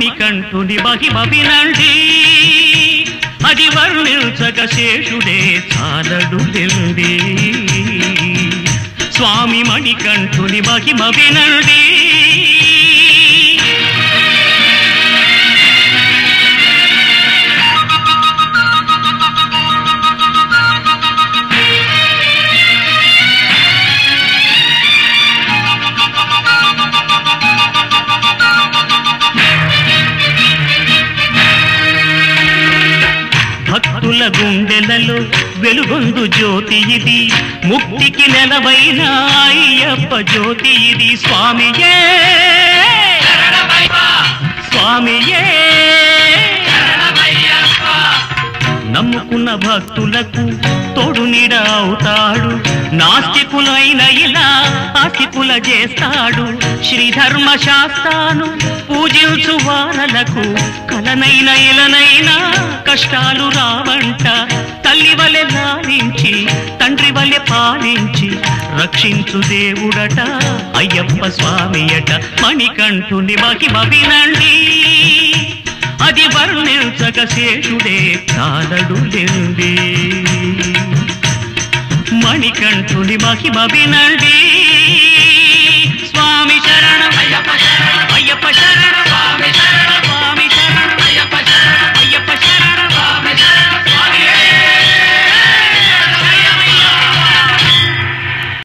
మణికంఠుని మహిమ వినండి. అది వర్ణించక శేషుడే చాలడు లెండి. స్వామి మణికంఠుని మహిమ వినండి. భక్తుల గుండెలలో వెలుగొందు జ్యోతి ఇది. ముక్తికి నెలవైన అయ్యప్ప జ్యోతి ఇది. స్వామియే! స్వామియే! నమ్ముకున్న భక్తులకు తోడు నీడ అవుతాడు. నాస్తికులైన ఇలా శ్రీధర్మ శాస్త్రాను పూజించు వారలకు కలనైన ఇలనైనా కష్టాలు రావంట. తల్లి వలె లాలించి తండ్రి వలె పాలించి రక్షించు దేవుడట అయ్యప్ప స్వామియట. మణికంఠుని మహిమ వినండి అది వర్ణించక శేషుడే కాలడు లెండి. మణికంఠుని మహిమ వినండి